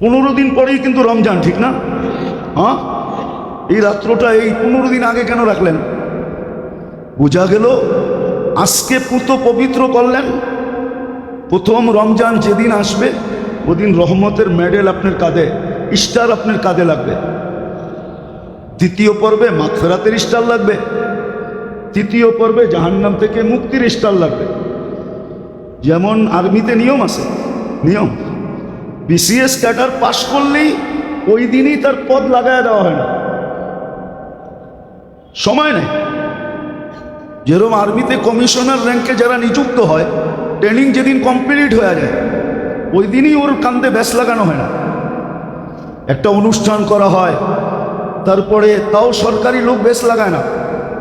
পনেরো দিন পরেই কিন্তু রমজান, ঠিক না? হ্যাঁ? এই রাত্রটা এই পনেরো দিন আগে কেন রাখলেন? বোঝা গেল আজকে পুত পবিত্র করলেন। প্রথম রমজান যেদিন আসবে, ওদিন রহমতের মেডেল আপনার কাঁধে, স্টার আপনার কাঁধে লাগবে। দ্বিতীয় পর্বে মাগফেরাতের স্টার লাগবে। তৃতীয় পর্বে জাহান্নাম থেকে মুক্তির স্টার লাগবে। যেমন আর্মিতে নিয়ম আছে, নিয়ম। বিসিএস ক্যাডার পাশ করলেই ওই দিনই তার পদ লাগায় দেওয়া হয় না। সময় নেই। যেরকম আর্মিতে কমিশনার র্যাঙ্কে যারা নিযুক্ত হয়, ট্রেনিং যেদিন কমপ্লিট হয়ে যায়, ওই দিনই ওর কান্দে ব্যাস লাগানো হয় না। একটা অনুষ্ঠান করা হয়, তারপরে তাও সরকারি লোক বেশ লাগায় না।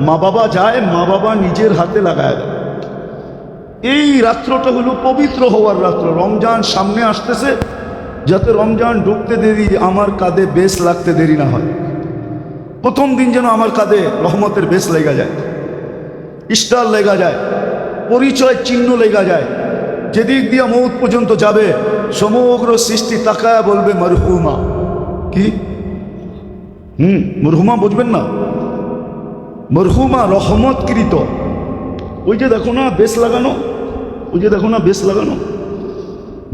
মা বাবা যায়, মা বাবা নিজের হাতে লাগায় দেয়। এই রাত্রটা হলো পবিত্র হওয়ার রাত্র। রমজান সামনে আসতেছে যাতে রমজান ঢুকতে দেরি, আমার কাঁধে বেশ লাগতে দেরি না হয়। প্রথম দিন যেন আমার কাঁধে রহমতের বেশ লেগা যায়, স্টার লেগা যায়, পরিচয় চিহ্ন লেগা যায়। যেদিক দিয়ে মৌত পর্যন্ত যাবে, সমগ্র সৃষ্টি তাকায়া বলবে, মরহুমা। কি? হুম, মরহুমা বুঝবেন না। মরহুমা রহমতকৃত। ওই যে দেখো না, বেশ লাগানো? ওই যে দেখো না, বেশ লাগানো?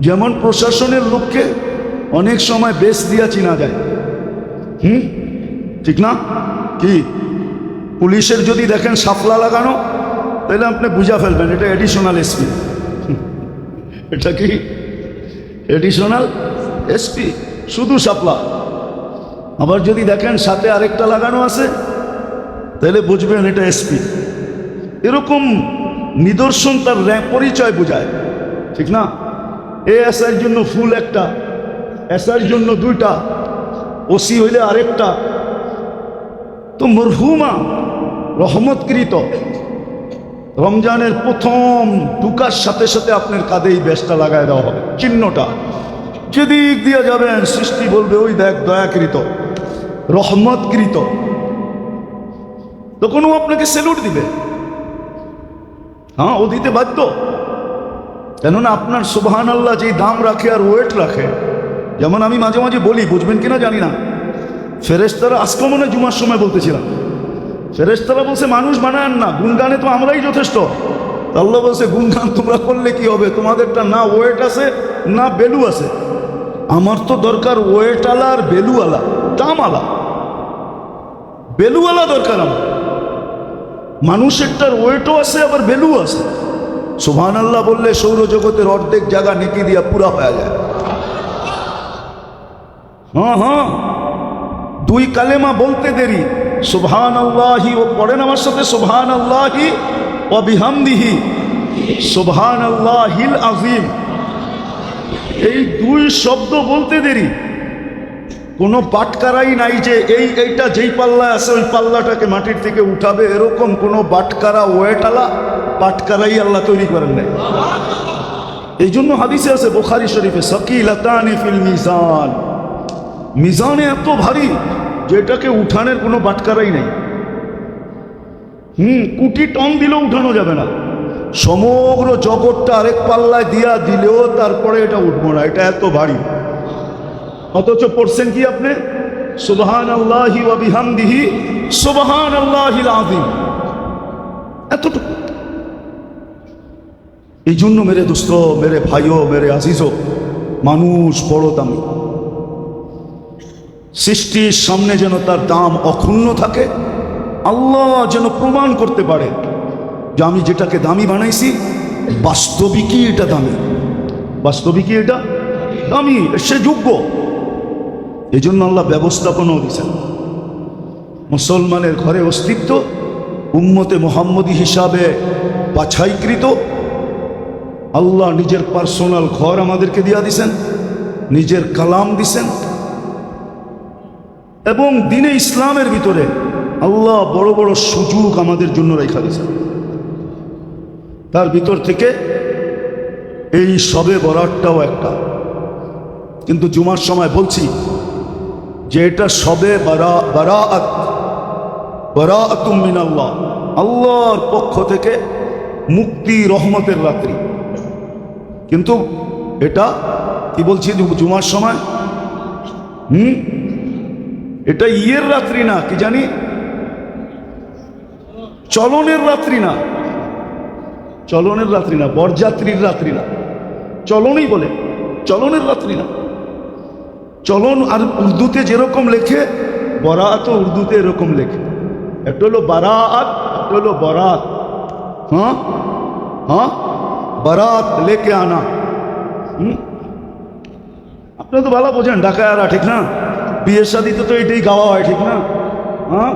যেমন প্রশাসনের লোককে অনেক সময় বেশ দিয়া চিনা যায়। হুম? ঠিক না? কি? পুলিশের যদি দেখেন সাপলা লাগানো, তাহলে আপনি বুঝা ফেলবেন, এটা এডিশনাল এসপি এটা কি? এডিশনাল এসপি শুধু সাপলা আবার যদি দেখেন সাথে আরেকটা লাগানো আছে, তাহলে বুঝবেন এটা এসপি এরকম নিদর্শন তার পরিচয় বোঝায়। ঠিক না? এ এসআইয়ের জন্য ফুল একটা এসআইয়ের জন্য দুইটা, ওসি হইলে আরেকটা। তো মরহুমা রহমতকৃত। রমজানের প্রথম ঢুকার সাথে সাথে আপনার কাঁধেই বেশটা লাগায় দেওয়া হবে, চিহ্নটা। যেদিক দিয়ে যাবেন, সৃষ্টি বলবে, ওই দেখ, দয়াকৃত, রহমতকৃত। তখন ও আপনাকে সেলুট দিবে। হ্যাঁ ও দিতে বাধ্য। কেননা আপনার সুবহান আল্লাহ যেই দাম রাখে আর ওয়েট রাখে, যেমন আমি মাঝে মাঝে বলি, বুঝবেন কিনা জানি না। ফেরেস্তারা আজকে জুমার সময় বলতেছিলাম। ফেরেস্তারা বলছে, মানুষ বানান না গুনগানে তো আমরাই যথেষ্ট। আল্লাহ বলছে গুনগান তোমরা করলে কি হবে? তোমাদেরটা না ওয়েট আছে, না বেলু আছে। আমার তো দরকার ওয়েট আলা আর বেলুওয়ালা দামওয়ালা বেলুওয়ালা দরকার আমার। মানুষেরটার ওয়েটও আছে, আবার বেলু আছে। সুবহান আল্লাহ বললে সৌরজগতের অর্ধেক জায়গা নেকি দিয়া পুরা হয়ে যায়। হ্যাঁ হ্যাঁ। দুই কালেমা বলতে দেরি। সুবহান আল্লাহি ও পড়েন আমার সাথে সুবহান আল্লাহি ও বিহামদিহি। সুবহান আল্লাহিল আজিম এই দুই শব্দ বলতে দেরি। কোনো বাটকারাই নাই যে এই, এইটা যেই পাল্লা আছে, ওই পাল্লাটাকে মাটির থেকে উঠাবে, এরকম কোনো বাটকারা, ওয়েটালা বাটকারাই আল্লাহ তৈরি করেন নাই। এই জন্য হাদিসে আছে, বোখারি শরীফে, সকিলাতানি ফিল মিজান। মিজানে এত ভারী যে এটাকে উঠানের কোনো বাটকারাই নেই। হুম, কুটি টন দিলেও উঠানো যাবে না। সমগ্র জগৎটা আরেক পাল্লায় দিয়া দিলেও তারপরে এটা উঠবো না, এটা এত ভারী। অথচ পড়ছেন কি আপনি? সুবহান আল্লাহি ওয়াবিহামদিহি সুবহান আল্লাহিল এতটুকু। এই জন্য মেরে দোস্ত মেরে ভাইও, মেরে আজিজও, মানুষ বড় দামি। সৃষ্টির সামনে যেন তার দাম অক্ষুণ্ণ থাকে, আল্লাহ যেন প্রমাণ করতে পারে যে আমি যেটাকে দামি বানাইছি, বাস্তবিকই এটা দামি। বাস্তবিকই এটা দামি, সে যোগ্য। এই জন্য আল্লাহ ব্যবস্থাপনাও দিয়েছেন। মুসলমানের ঘরে অস্তিত্ব উম্মতে মোহাম্মদী হিসাবে বাছাইকৃত আল্লাহ নিজের পার্সোনাল ঘর আমাদেরকে দিয়া দিছেন, নিজের কালাম দিছেন। এবং দিনে ইসলামের ভিতরে আল্লাহ বড় বড় সুযোগ আমাদের জন্য রেখা দিয়েছেন। তার ভিতর থেকে এই সবে বরাটটাও একটা। কিন্তু জুমার সময় বলছি যে এটা সবে বারা বারাআত বারাআতুম মিনাল্লাহ, আল্লাহর পক্ষ থেকে মুক্তি রহমতের রাত্রি। কিন্তু এটা কি বলছি জুমার সময়? হুম? এটা ইয়ের রাত্রি না, কি জানি? চলনের রাত্রি না। চলনের রাত্রি না, বরযাত্রীর রাত্রি না। চলনই বলে, চলনের রাত্রি না। চলন আর উর্দুতে যেরকম লেখে, বরাত উর্দুতে এরকম লেখে। একটা হলো বারাত, একটা হলো বরাত। হ্যাঁ? হ্যাঁ? বারাত লেকে আনা। আপনি তো ভালো বোঝেন ডাকায়ারা ঠিক না? বিয়ের শাদিতে তো এটাই গাওয়া হয়, ঠিক না? হ্যাঁ?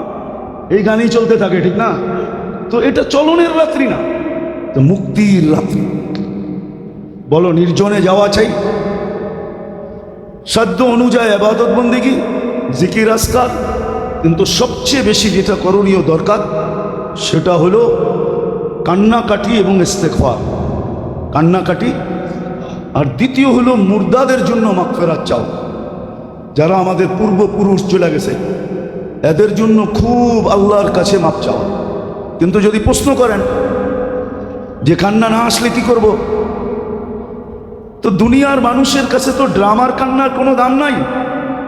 এই গানই চলতে থাকে, ঠিক না? তো এটা চলনের রাত্রি না, তো মুক্তির রাত্রি। বলো, নির্জনে যাওয়া চাই। সাধ্য অনুযায়ী আবাদত বন্দিগি জিকির আসকার কিন্তু সবচেয়ে বেশি যেটা করণীয় দরকার, সেটা হলো কান্নাকাটি এবং ইস্তেকফার কান্নাকাটি। আর দ্বিতীয় হলো মুর্দাদের জন্য মাগফেরাত চাও। যারা আমাদের পূর্বপুরুষ চলে গেছে, এদের জন্য খুব আল্লাহর কাছে মাপ চাও। কিন্তু যদি প্রশ্ন করেন যে কান্না না আসলে কি করব? তো দুনিয়ার মানুষের কাছে তো ড্রামার কান্নার কোনো দাম নাই।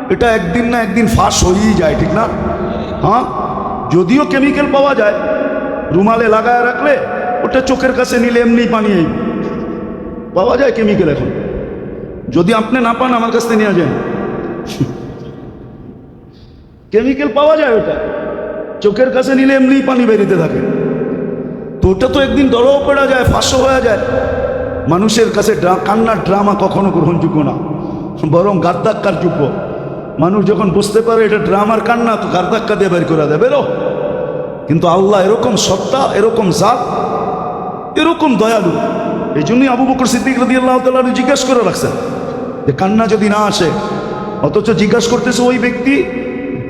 এটা একদিন না একদিন ফাঁস হয়েই যায়, ঠিক না? হ্যাঁ? যদিও কেমিক্যাল পাওয়া যায়, রুমালে লাগায় রাখলে ওটা চোখের কাছে নিলে এমনি পানি। পাওয়া যায় কেমিক্যাল এখন। যদি আপনি না পান, আমার কাছ থেকে নিয়ে যান কেমিক্যাল পাওয়া যায় ওটা। চোখের কাছে নিলে এমনি পানি বেরিতে থাকে। তো ওটা তো একদিন দরও পড়া যায়, ফাঁসও হয়ে যায়। মানুষের কাছে কান্নার ড্রামা কখনো গ্রহণযোগ্য না। বরং গাদ্দাক্কার যোগ্য মানুষ যখন বুঝতে পারে এটা ড্রামার কান্না, তো গাদ্দাক্কা দিয়ে বের করে দেবে বেরো। কিন্তু আল্লাহ এরকম সত্তা, এরকম জাত, এরকম দয়ালু। এই জন্যই আবু বকর সিদ্দিক রদি আল্লাহ তাল্লাহ জিজ্ঞাসা করে রাখছেন যে কান্না যদি না আসে, অথচ জিজ্ঞাসা করতেছে ওই ব্যক্তি,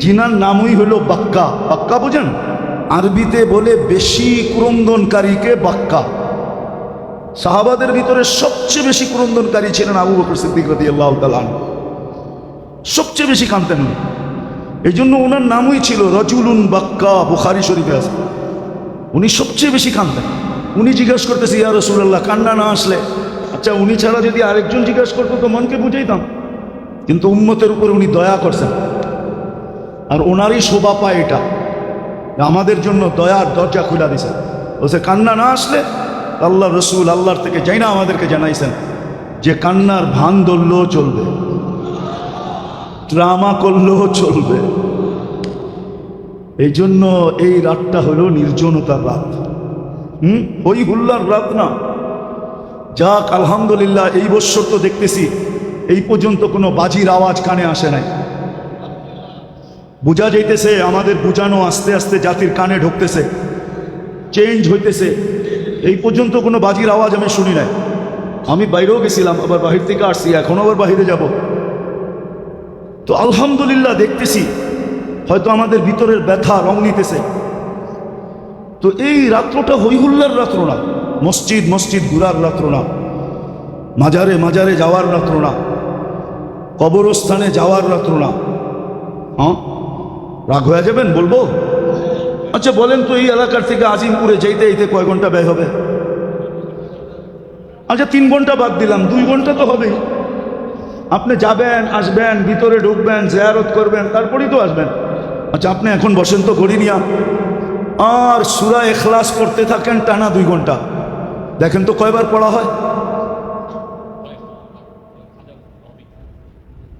জিনার নামই হলো বাক্কা। বাক্কা বোঝেন? আরবিতে বলে বেশি ক্রন্দনকারীকে বাক্কা। সাহাবাদের ভিতরে সবচেয়ে বেশি ক্রন্দনকারী ছিলেন আবু বকর সিদ্দিক রদি আল্লাহ তালান সবচেয়ে বেশি কানতেন এই জন্য ওনার নামই ছিল রজুলুন বাক্কা, বুখারি শরীফে আছে। উনি সবচেয়ে বেশি কানতেন উনি জিজ্ঞাসা করতেছে, ইয়া রসুল্লাহ কান্না না আসলে? আচ্ছা উনি ছাড়া যদি আরেকজন জিজ্ঞাসা করতো, তো মনকে বুঝাইতাম। কিন্তু উম্মতের উপর উনি দয়া করছেন। আর ওনারই শোভা পায় এটা। আমাদের জন্য দয়ার দরজা খুলে দিছেন বলছে, কান্না না আসলে? আল্লাহ রসুল আল্লাহর থেকে যাই না আমাদেরকে জানাইছেন যে, কান্নার ভান ধরলেও চলবে। ড্রামা করলেও চলবে। এই জন্য এই রাতটা হলো নির্জনতার রাত। হুম? ওই হুল্লার রাত না। যাক, আলহামদুলিল্লাহ, এই বৎসর তো দেখতেছি, এই পর্যন্ত কোনো বাজির আওয়াজ কানে আসে নাই। বোঝা যাইতেছে, আমাদের বুঝানো আস্তে আস্তে জাতির কানে ঢুকতেছে চেঞ্জ হইতেছে। এই পর্যন্ত কোনো বাজির আওয়াজ আমি শুনি নাই। আমি বাইরেও গেছিলাম, আবার বাহির থেকে আসছি এখন আবার বাহিরে যাব। তো আলহামদুলিল্লাহ দেখতেছি, হয়তো আমাদের ভিতরের ব্যথা রং নিতেছে। তো এই রাত্রটা হইহুল্লার রাত্র না, মসজিদ মসজিদ ঘুরার রাত্র না, মাজারে মাজারে যাওয়ার রাত্র না, কবরস্থানে যাওয়ার রাত্র না। হ্যাঁ? রাগ হয়ে যাবেন, বলব? আচ্ছা বলেন তো এই এলাকার থেকে আজিমপুরে যেতে যেতে কয় ঘণ্টা ব্যয় হবে? আচ্ছা তিন ঘণ্টা বাদ দিলাম, দুই ঘণ্টা তো হবেই। আপনি যাবেন, আসবেন, ভিতরে ঢুকবেন, জেয়ারত করবেন, তারপরেই তো আসবেন। আচ্ছা আপনি এখন বসেন তো ঘড়ি নিয়া। আর সুরা এখলাস পড়তে থাকেন টানা দুই ঘণ্টা। দেখেন তো কয়বার পড়া হয়?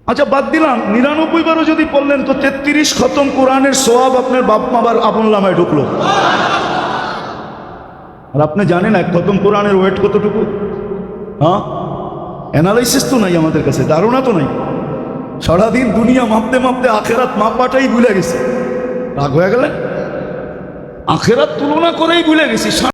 আচ্ছা বাদ দিলাম। নিরানব্বই বারও যদি পড়লেন, তো তেত্রিশ খতম কোরআনের সোয়াব আপনার বাপ মাবার আপন লামায় ঢুকলো। আর আপনি জানেন এক খতম কোরআনের ওয়েট কতটুকু? হ্যাঁ? অ্যানালাইসিস তো নাই আমাদের কাছে, ধারণা তো নাই। সারাদিন দুনিয়া মাপতে মাপতে আখেরাত মাপাটাই ভুলে গেছে। রাগ হয়ে গেলেন? আখেরাত তুলনা করেই ভুলে গেছি।